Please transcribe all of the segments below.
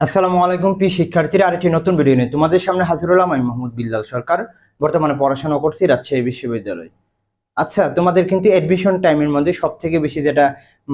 আসসালামু আলাইকুম প্রিয় শিক্ষার্থীরা, আরেকটি নতুন ভিডিও নিয়ে তোমাদের সামনে হাজির হলাম আমি মোহাম্মদ বিল্লাল সরকার, বর্তমানে পড়াশোনা করছি রাজশাহী বিশ্ববিদ্যালয়। আচ্ছা তোমাদের কিন্তু এডমিশন টাইমের মধ্যে সব থেকে বেশি যেটা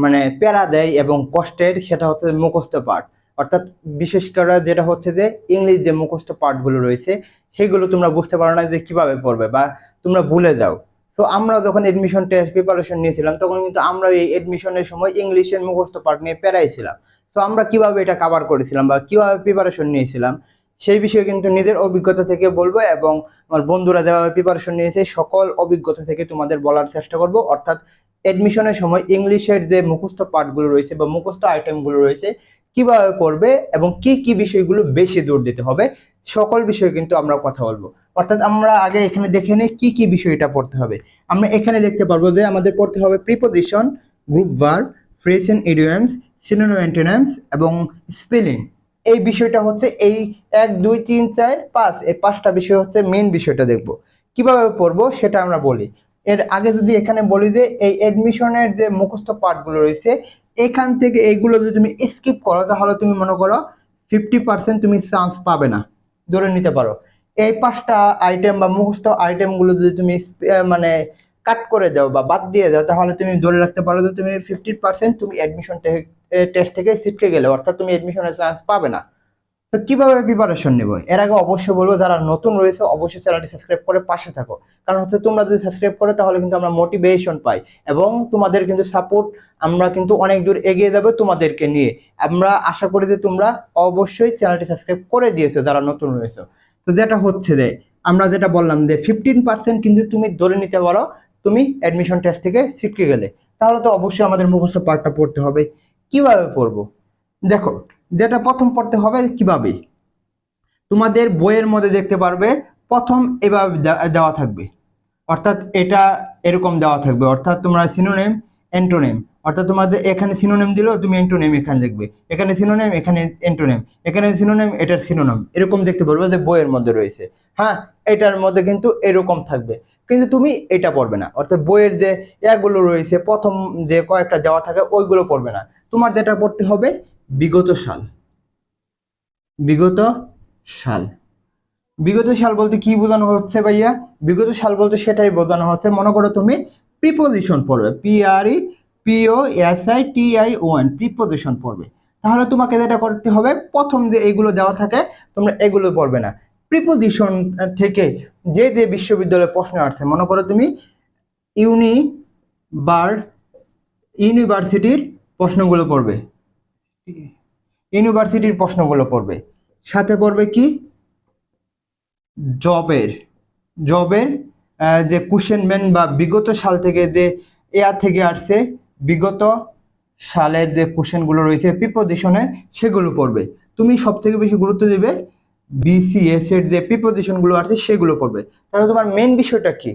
মানে প্যারা দেয় এবং কষ্টের সেটা হচ্ছে মুখস্থ পাঠ। অর্থাৎ বিশেষ করে যেটা হচ্ছে যে ইংলিশ যে মুখস্থ পাঠগুলো রয়েছে, সেগুলো তোমরা বুঝতে পারো না যে কীভাবে পড়বে বা তোমরা ভুলে যাও। তো আমরা যখন এডমিশন টেস্ট প্রিপারেশন নিয়েছিলাম, তখন কিন্তু আমরা এই এডমিশনের সময় ইংলিশের মুখস্থ পাঠ নিয়ে প্যারাইছিলাম তো আমরা কীভাবে এটা কভার করেছিলাম বা কীভাবে প্রিপারেশন নিয়েছিলাম, সেই বিষয়ে কিন্তু নিজের অভিজ্ঞতা থেকে বলব এবং আমার বন্ধুরা যেভাবে প্রিপারেশন নিয়েছে, সকল অভিজ্ঞতা থেকে তোমাদের বলার চেষ্টা করব। অর্থাৎ অ্যাডমিশনের সময় ইংলিশের যে মুখস্থ পাঠগুলো রয়েছে বা মুখস্থ আইটেমগুলো রয়েছে, কীভাবে পড়বে এবং কি কি বিষয়গুলো বেশি জোর দিতে হবে, সকল বিষয়ে কিন্তু আমরা কথা বলব। অর্থাৎ আমরা আগে এখানে দেখে নিই কি কি বিষয়টা পড়তে হবে। আমরা এখানে দেখতে পারব যে আমাদের পড়তে হবে preposition group verb phrase and idioms synonym antonyms এবং স্পেলিং এই বিষয়টা হচ্ছে এই এক, দুই, তিন, চার, পাঁচ, এই পাঁচটা বিষয় হচ্ছে মেন বিষয়টা দেখব। কীভাবে পড়ব সেটা আমরা বলি। এর আগে যদি এখানে বলি যে এই অ্যাডমিশনের যে মুখস্থ পার্টগুলো রয়েছে, এখান থেকে এইগুলো যদি তুমি স্কিপ করো, তাহলে তুমি মনে করো ফিফটি পার্সেন্ট তুমি চান্স পাবে না। ধরে নিতে পারো। এই পাঁচটা আইটেম বা মুখস্থ আইটেমগুলো যদি তুমি মানে কাট করে দাও বা বাদ দিয়ে দাও, তাহলে তুমি ধরে রাখতে পারো যে তুমি ফিফটি পার্সেন্ট তুমি অ্যাডমিশন টেস্ট থেকে ছিটকে গেলে, অর্থাৎ তুমি অ্যাডমিশনের চান্স পাবে না। তো কীভাবে প্রিপারেশন নেব? এর আগে অবশ্যই বলব, যারা নতুন রয়েছে, অবশ্যই চ্যানেলটি সাবস্ক্রাইব করে পাশে থাকো। কারণ হচ্ছে তোমরা যদি সাবস্ক্রাইব করো, তাহলে কিন্তু আমরা মোটিভেশন পাই এবং তোমাদের কিন্তু সাপোর্ট আমরা কিন্তু অনেক দূর এগিয়ে যাবে তোমাদেরকে নিয়ে। আমরা আশা করি যে তোমরা অবশ্যই চ্যানেলটি সাবস্ক্রাইব করে দিয়েছ, যারা নতুন রয়েছে। তো যেটা হচ্ছে যে, আমরা যেটা বললাম যে ফিফটিন পার্সেন্ট কিন্তু তুমি ধরে নিতে পারো তুমি অ্যাডমিশন টেস্ট থেকে ছিটকে গেলে, তাহলে তো অবশ্যই আমাদের মুখস্থ পাঠটা পড়তে হবে। কীভাবে পড়ব? দেখো, যেটা প্রথম পড়তে হবে কীভাবে? তোমাদের বইয়ের মধ্যে দেখতে পারবে, প্রথম এভাবে দেওয়া থাকবে। অর্থাৎ এটা এরকম দেওয়া থাকবে। অর্থাৎ তোমরা সিনোনেম এন্টোনেম অর্থাৎ তোমাদের এখানে সিনোনেম দিলেও তুমি এন্টোনেম এখানে দেখবে এখানে সিনোনেম এখানে এন্টোনেম এখানে সিনোনেম এটার সিনোনেম এরকম দেখতে পারবে যে বইয়ের মধ্যে রয়েছে। হ্যাঁ এটার মধ্যে কিন্তু এরকম থাকবে। কিন্তু তুমি এটা পড়বে না। অর্থাৎ বইয়ের যে ইয়াগুলো রয়েছে, প্রথম যে কয়েকটা দেওয়া থাকে, ওইগুলো পড়বে না। তোমার যেটা পড়তে হবে, বিগত সাল। বিগত সাল। বিগত সাল বলতে কি বোঝানো হচ্ছে ভাইয়া? বিগত সাল বলতে সেটাই বোঝানো হচ্ছে। মনে করো তুমি প্রিপোজিশন পড়বে। P R P O S I T I one preposition পড়বে। তাহলে তোমাকে যেটা করতে হবে, প্রথম যে এইগুলো দেওয়া থাকে, তোমরা এগুলো পড়বে না। প্রিপোজিশন থেকে যে যে বিশ্ববিদ্যালয়ে প্রশ্ন আসছে, মনে করো তুমি ইউনি বার, ইউনিভার্সিটির প্রশ্নগুলো পড়বে। ইউনিভার্সিটির প্রশ্নগুলো পড়বে। সাথে পড়বে কি? জবের। জবের যে কোশ্চেন ম্যান বা বিগত সাল থেকে যে এয়ার থেকে আসছে, বিগত সালের যে কোশ্চেনগুলো রয়েছে প্রিপোজিশনের সেগুলো পড়বে। তুমি সব থেকে বেশি গুরুত্ব দেবে বিসিএস এর যে প্রিপোজিশনগুলো আছে, সেগুলো পড়বে তাহলে তোমার মেন বিষয়টা কি?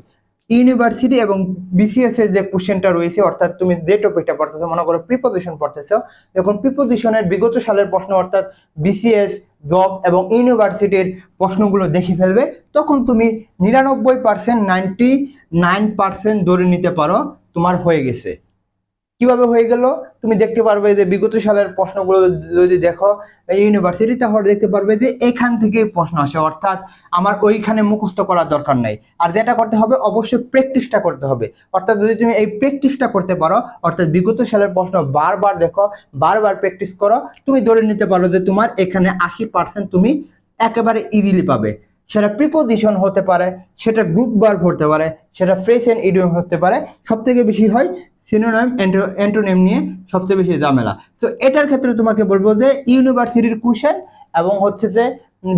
ইউনিভার্সিটি এবং বিসিএস এর যে কোশ্চেনটা রয়েছে, অর্থাৎ তুমি যে টপিকটা পড়তেছো, মনে করো প্রিপোজিশন পড়তেছো যখন প্রিপোজিশনের বিগত সালের প্রশ্ন, অর্থাৎ বিসিএস জব এবং ইউনিভার্সিটির প্রশ্নগুলো দেখে ফেলবে, তখন তুমি নিরানব্বই পার্সেন্ট নাইনটি নাইন পার্সেন্ট ধরে নিতে পারো, তোমার হয়ে গেছে। কীভাবে হয়ে গেল? তুমি দেখতে পারবে যে বিগত সালের প্রশ্নগুলো যদি দেখো ইউনিভার্সিটি তাহলে দেখতে পারবে যে এখান থেকে প্রশ্ন আসে, অর্থাৎ আমার ওইখানে মুখস্থ করার দরকার নাই। আর যেটা করতে হবে, অবশ্যই প্র্যাকটিসটা করতে হবে। অর্থাৎ যদি তুমি এই প্র্যাকটিসটা করতে পারো, অর্থাৎ বিগত সালের প্রশ্ন বারবার দেখো, বারবার প্র্যাকটিস করো, তুমি ধরে নিতে পারো যে তোমার এখানে আশি পার্সেন্ট তুমি একেবারে ইজিলি পাবে। সেটা প্রিপোজিশন হতে পারে, সেটা গ্রুপ ভার্ব হতে পারে, সেটা ফ্রেশ এন্ড ইডিয়ম হতে পারে সব থেকে বেশি হয় সিনোনিম অ্যান্টোনিম নিয়ে সবচেয়ে বেশি ঝামেলা। তো এটার ক্ষেত্রে তোমাকে বলব যে ইউনিভার্সিটির কোশ্চেন এবং হচ্ছে যে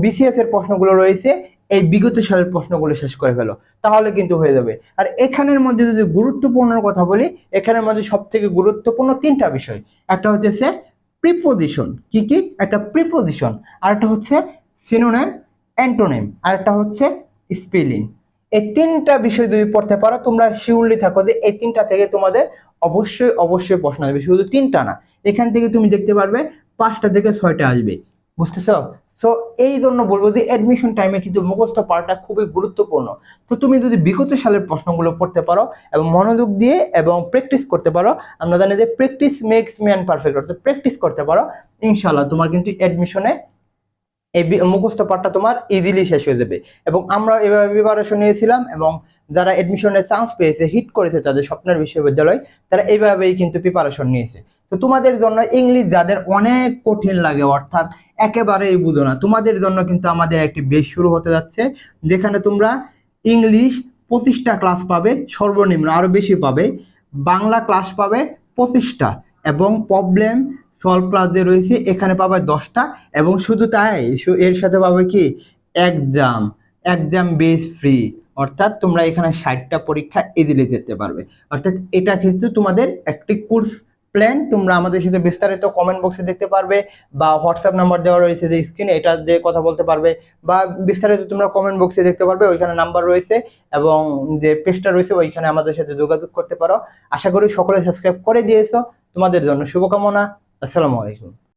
বিসিএস এর প্রশ্নগুলো রয়েছে, এই বিগত সালের প্রশ্নগুলো শেষ করে ফেলো, তাহলে কিন্তু হয়ে যাবে। আর এখানের মধ্যে যদি গুরুত্বপূর্ণ কথা বলি, এখানের মধ্যে সব থেকে গুরুত্বপূর্ণ তিনটা বিষয়। একটা হচ্ছে প্রিপোজিশন কি কি? একটা প্রিপোজিশন আর একটা হচ্ছে সিনোনিম অ্যান্টোনিম আর একটা হচ্ছে স্পেলিং। এই তিনটা বিষয় যদি পড়তে পারো, তোমরা শিউরলি থাকো যে এই তিনটা থেকে তোমাদের অবশ্যই অবশ্যই প্রশ্ন আসবে। শুধু তিনটা না, এখান থেকে তুমি দেখতে পারবে পাঁচটা থেকে ছয়টা আসবে। বুঝতেছো? সো এই জন্য বলব যে অ্যাডমিশন টাইমে কিন্তু মুখস্থ পাওয়াটা খুবই গুরুত্বপূর্ণ। তো তুমি যদি বিগত সালের প্রশ্নগুলো পড়তে পারো এবং মনোযোগ দিয়ে এবং প্র্যাকটিস করতে পারো, আমরা জানি যে প্র্যাকটিস মেক্স ম্যান পারফেক্ট অর্থাৎ প্র্যাকটিস করতে পারো ইনশাল্লাহ তোমার কিন্তু অ্যাডমিশনে এই মুখস্থ পাঠটা তোমার ইজিলি শেষ হয়ে যাবে। এবং আমরা এভাবে প্রিপারেশন নিয়েছিলাম এবং যারা এডমিশনের চান্স পেয়েছে হিট করেছে তাদের স্বপ্নের বিশ্ববিদ্যালয়, তারা এইভাবেই কিন্তু প্রিপারেশন নিয়েছে। তো তোমাদের জন্য ইংলিশ যাদের অনেক কঠিন লাগে, অর্থাৎ একেবারেই বুঝো না, তোমাদের জন্য কিন্তু আমাদের একটি বেশ শুরু হতে যাচ্ছে, যেখানে তোমরা ইংলিশ পঁচিশটা ক্লাস পাবে, সর্বনিম্ন আরও বেশি পাবে, বাংলা ক্লাস পাবে পঁচিশটা, এবং প্রবলেম সলভ প্লাস যে রয়েছে, এখানে পাবে দশটা এবং শুধু তাই এর সাথে পাবে কি? এক্সাম এক্সাম বেস ফ্রি অর্থাৎ তোমরা এখানে ষাটটা পরীক্ষা ইজিলি দিতে পারবে। অর্থাৎ এটা কিন্তু তোমাদের একটি কোর্স প্ল্যান তোমরা আমাদের সাথে বিস্তারিত কমেন্ট বক্সে দেখতে পারবে বা হোয়াটসঅ্যাপ নাম্বার দেওয়া রয়েছে যে স্ক্রিনে এটা দিয়ে কথা বলতে পারবে বা বিস্তারিত তোমরা কমেন্ট বক্সে দেখতে পারবে, ওইখানে নাম্বার রয়েছে এবং যে পেজটা রয়েছে, ওইখানে আমাদের সাথে যোগাযোগ করতে পারো। আশা করি সকলে সাবস্ক্রাইব করে দিয়েছ। তোমাদের জন্য শুভকামনা। আসসালামু আলাইকুম।